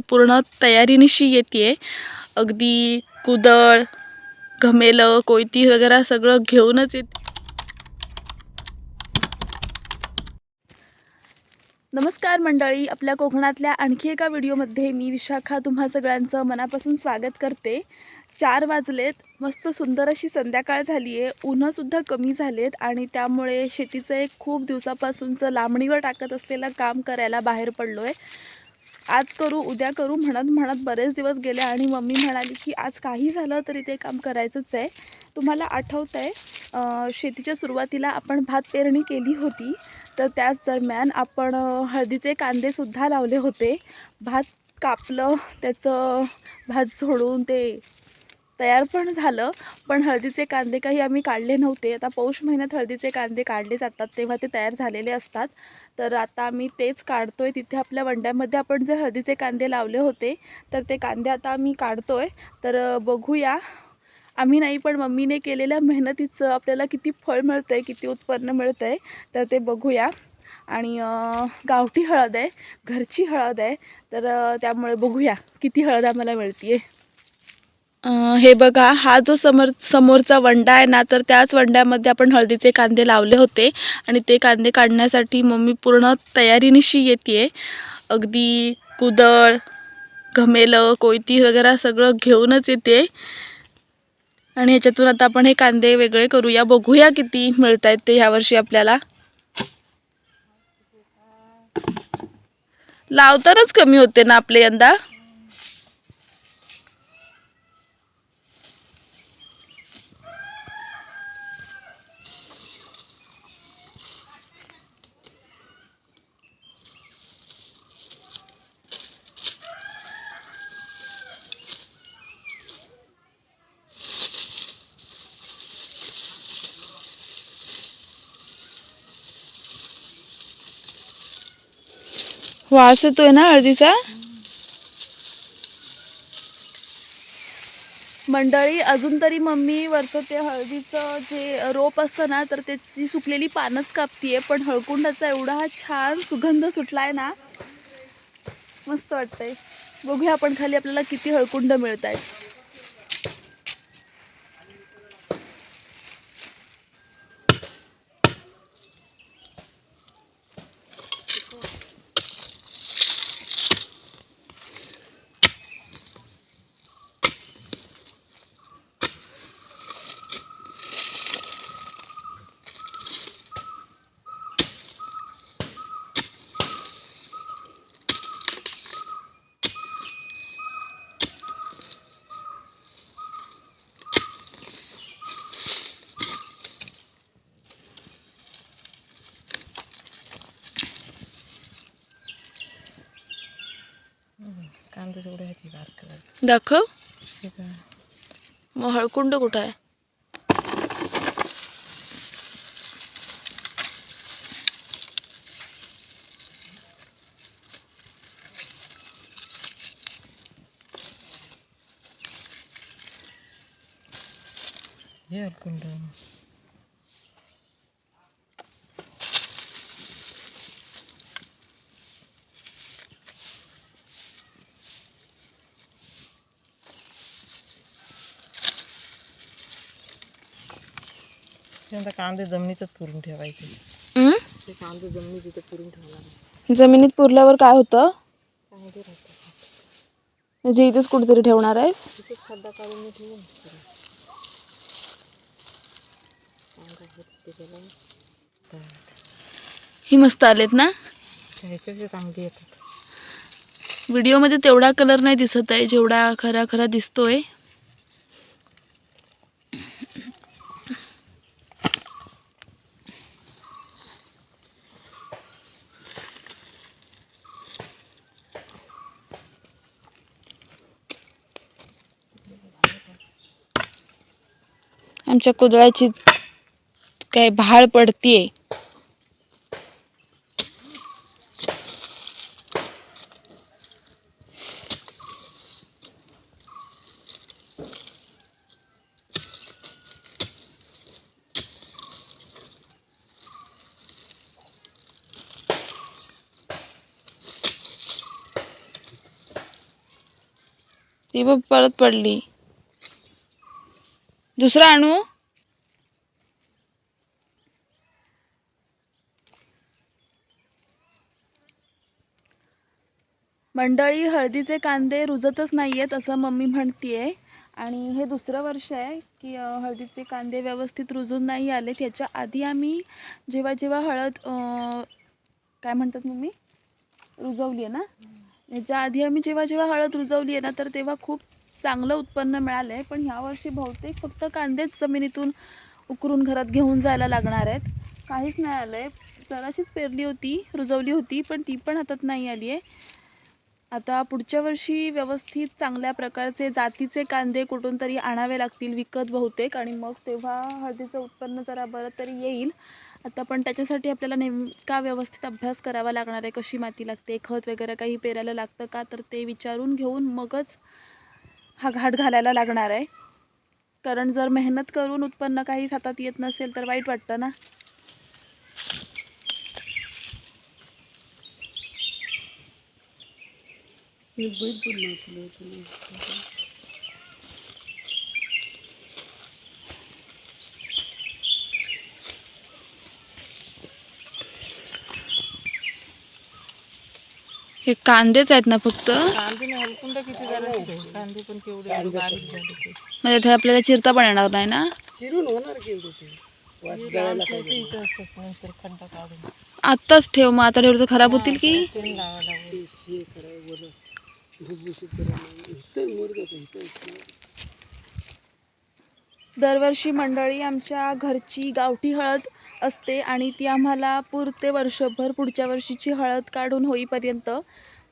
पूर्ण तयारीनिशी येते अगदी कुदळ घमेलं कोयती वगैरे सगळं घेऊनच येते. नमस्कार मंडळी आपल्या कोकणातल्या आणखी एका व्हिडिओमध्ये मी विशाखा तुम्हा सगळ्यांचं मनापासून स्वागत करते. चार वाजलेत मस्त सुंदर अशी संध्याकाळ झाली आहे ऊन्हंसुद्धा कमी झालेत आणि त्यामुळे शेतीचं एक खूप दिवसापासूनचं लांबणीवर टाकत असलेलं काम करायला बाहेर पडलो आहे आज करू उद्या करू म्हणत म्हणत बरेच दिवस गेले आणि मम्मी म्हणाली की आज काही झालं तरी ते काम करायचंच आहे. तुम्हाला आठवतं आहे शेतीच्या सुरुवातीला आपण भात पेरणी केली होती. तर त्याच दरम्यान आपण हळदीचे कांदेसुद्धा लावले होते. भात कापलं त्याचं भात झोडून ते तयार पण झालं. पण हळदीचे कांदे काही आम्ही काढले नव्हते. आता पौष महिन्यात हळदीचे कांदे काढले जातात तेव्हा ते तयार झालेले असतात. तर आता आम्ही तेच काढतो आहे तिथे आपल्या वंड्यामध्ये आपण जे हळदीचे कांदे लावले होते तर ते कांदे आता आम्ही काढतोय. तर बघूया. आम्ही नाही पण मम्मीने केलेल्या मेहनतीचं आपल्याला किती फळ मिळतं आहे किती उत्पन्न मिळतं आहे तर ते बघूया. आणि गावठी हळद आहे घरची हळद आहे. तर त्यामुळे बघूया किती हळद आम्हाला मिळते आहे हे बघा हा जो समोर समोरचा वंडा आहे ना तर त्याच वंड्यामध्ये आपण हळदीचे कांदे लावले होते आणि ते कांदे काढण्यासाठी मम्मी पूर्ण तयारीनिशी येते अगदी कुदळ घमेलं कोयती वगैरे सगळं घेऊनच येते आणि ह्याच्यातून आता आपण हे कांदे वेगळे करूया. बघूया किती मिळत आहेत ते ह्यावर्षी आपल्याला. लावतानाच कमी होते ना आपले यंदा? वास येतोय ना हळदीचा? मंडळी अजून तरी मम्मी वरचं ते हळदीचं जे रोप असतं ना तर त्याची सुकलेली पानच कापतीये पण हळकुंडाचा एवढा हा छान सुगंध सुटलाय ना मस्त वाटतंय. बघूया आपण खाली आपल्याला किती हळकुंड मिळत आहेत तेवढे आहेत दाखव. मग हळकुंड कुठं आहे? हे अडकुंड आता कांदे जमिनीतच पुरून ठेवायचे. हं? ते कांदे जमिनीत तिथे पुरून जमिनीत पुरल्यावर काय होतं? चांगले राहतात म्हणजे इथेच कुठेतरी ठेवणार आहेस? तिथेच खड्डा काढून मी ठेवून ही मस्त आलेत ना? ह्याचे चांगली येतात. व्हिडिओमध्ये तेवढा कलर नाही दिसत आहे जेवढा खरा खरा दिसतोय. आमच्या कुदळाची काय भाळ पडतीये. ती बघ परत पडली. दुसरा आणू मंडळी हळदीचे कांदे रुजतच नाही आहेत असं मम्मी म्हणतीये. आणि हे दुसरं वर्ष आहे की हळदीचे कांदे व्यवस्थित रुजून नाही आले त्याच्या आधी आम्ही जेव्हा जेव्हा हळद काय म्हणतात मम्मी? रुजवली आहे ना? याच्या आधी आम्ही जेव्हा जेव्हा हळद रुजवली आहे ना तर तेव्हा खूप चांगलं उत्पन्न मिळालं आहे पण ह्यावर्षी बहुतेक फक्त कांदेच जमिनीतून उकरून घरात घेऊन जायला लागणार आहेत. काहीच नाही आलं आहे जराशीच पेरली होती रुजवली होती पण ती पण हातात नाही आली आहे. आता पुढच्या वर्षी व्यवस्थित चांगल्या प्रकारचे जातीचे कांदे कुठून तरी आणावे लागतील विकत बहुतेक आणि मग तेव्हा हळदीचं उत्पन्न जरा बरं तरी येईल. आता पण त्याच्यासाठी आपल्याला नेमका व्यवस्थित अभ्यास करावा लागणार आहे कशी माती लागते खत वगैरे काही पेरायला लागतं का तर ते विचारून घेऊन मगच हा घाट घालायला लागणार आहे. कारण जर मेहनत करून उत्पन्न काहीच हातात येत नसेल तर वाईट वाटतं ना. हे कांदेच आहेत ना फक्त. कांदे नाही हलकुंड किती झाले कांदे पण केवढे आले, बारीक झाले ते. म्हणजे ते आपल्याला चिरता पण येणार नाही ना? हे आत्ताच ठेव मग आता ठेवलं तर खराब होतील की. दरवर्षी मंडळी आमच्या घरची गावठी हळद असते आणि ती आम्हाला पुरते वर्षभर पुढच्या वर्षीची हळद काढून होईपर्यंत.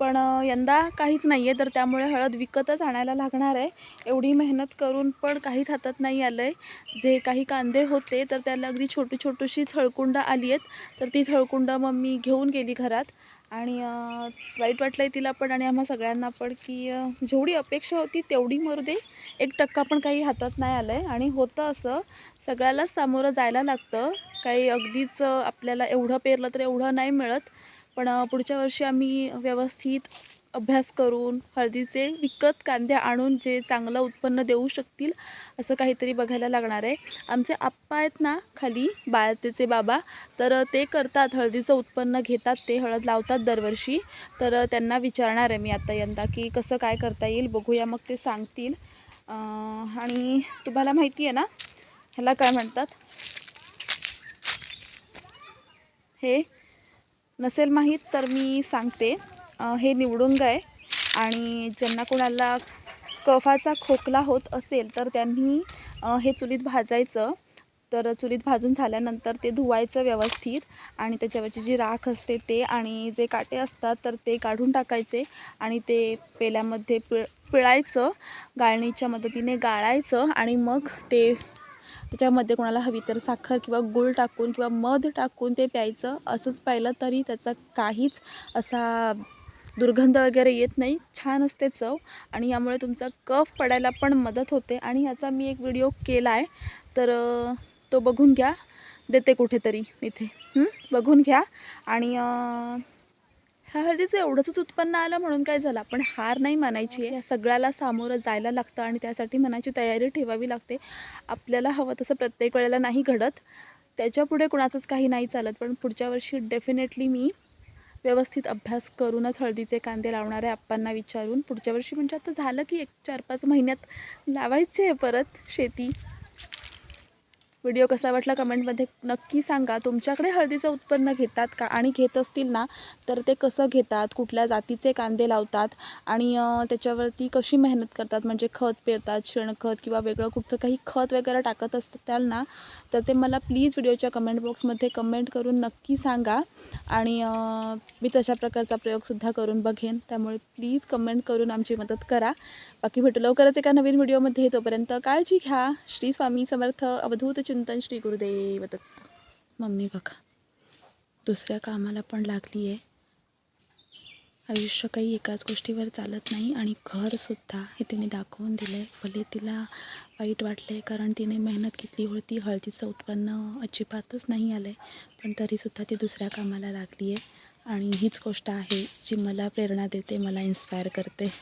पण यंदा काहीच नाही आहे तर त्यामुळे हळद विकतच आणायला लागणार आहे. एवढी मेहनत करून पण काहीच हातात नाही आलं आहे जे काही कांदे होते तर त्याला अगदी छोटी छोटीशी हळकुंड आली आहेत. तर ती हळकुंड मी घेऊन गेली घरात. आणि वाईट वाटलं आहे तिला पण आणि आम्हा सगळ्यांना पण की जेवढी अपेक्षा होती तेवढी मरू दे एक टक्का पण काही हातात नाही आलं आहे आणि होतं असं सगळ्यालाच सामोरं जायला लागतं. काही अगदीच आपल्याला एवढं पेरलं तर एवढं नाही मिळत. पण पुढच्या वर्षी आम्ही व्यवस्थित अभ्यास करून हळदीचे विकत कांदे आणून जे चांगलं उत्पन्न देऊ शकतील असं काहीतरी बघायला लागणार आहे. आमचे आप्पा आहेत ना खाली बाळतेचे बाबा तर ते करतात हळदीचं उत्पन्न घेतात ते हळद लावतात दरवर्षी. तर त्यांना विचारणार आहे मी आता यंदा की कसं काय करता येईल बघूया मग ते सांगतील. आणि तुम्हाला माहिती आहे ना ह्याला काय म्हणतात? हे नसेल माहीत तर मी सांगते. हे निवडुंग आहे आणि ज्यांना कोणाला कफाचा खोकला होत असेल तर त्यांनी हे चुलीत भाजायचं. तर चुलीत भाजून झाल्यानंतर ते धुवायचं व्यवस्थित. आणि त्याच्यावरची जी राख असते ते आणि जे काटे असतात तर ते काढून टाकायचे. आणि ते पेल्यामध्ये पिळ पिळायचं. गाळणीच्या मदतीने गाळायचं. आणि मग ते त्याच्यामध्ये कोणाला हवी तर साखर किंवा गूळ टाकून किंवा मध टाकून ते प्यायचं. असंच पाहिलं तरी त्याचा काहीच असा दुर्गंध वगैरे येत नाही. छान असते चव आणि यामुळे तुमचा कफ पडायला पण मदत होते. आणि ह्याचा मी एक व्हिडिओ केला आहे तर तो बघून घ्या. देते कुठेतरी इथे. बघून घ्या. आणि ह्या हळदीचं एवढंच उत्पन्न आलं म्हणून काय झालं? पण हार नाही मानायची आहे. या सगळ्याला सामोरं जायला लागतं आणि त्यासाठी मनाची तयारी ठेवावी लागते. आपल्याला हवं तसं प्रत्येक वेळेला नाही घडत. त्याच्यापुढे कुणाचंच काही नाही चालत. पण पुढच्या वर्षी डेफिनेटली मी व्यवस्थित अभ्यास करूनच हळदीचे कांदे लावणारे आप्पांना विचारून. पुढच्या वर्षी म्हणजे आता झालं की एक चार पाच महिन्यात लावायचे आहे परत शेती. व्हिडिओ कसा वाटला कमेंटमध्ये नक्की सांगा. तुमच्याकडे हळदीचं उत्पन्न घेतात का? आणि घेत असतील ना तर ते कसं घेतात? कुठल्या जातीचे कांदे लावतात? आणि त्याच्यावरती कशी मेहनत करतात? म्हणजे खत पेरतात शेणखत किंवा वेगळं कुठचं काही खत वगैरे टाकत असताल ना तर ते मला प्लीज व्हिडिओच्या कमेंट बॉक्समध्ये कमेंट करून नक्की सांगा. आणि मी तशा प्रकारचा प्रयोगसुद्धा करून बघेन. त्यामुळे प्लीज कमेंट करून आमची मदत करा. बाकी भेटू लवकरच एका नवीन व्हिडिओमध्ये. तोपर्यंत काळजी घ्या. श्री स्वामी समर्थ. अवधूत चिंतन श्री गुरुदेव दत्त. मम्मी बघा दुसऱ्या कामाला पण लागली आहे. आयुष्य काही एकाच गोष्टीवर चालत नाही आणि घरसुद्धा हे तिने दाखवून दिलं आहे भले तिला वाईट वाटलं आहे कारण तिने मेहनत घेतली होती हळदीचं उत्पन्न अजिबातच नाही आलं आहे पण तरीसुद्धा ती दुसऱ्या कामाला लागली आहे. आणि हीच गोष्ट आहे जी मला प्रेरणा देते मला इन्स्पायर करते.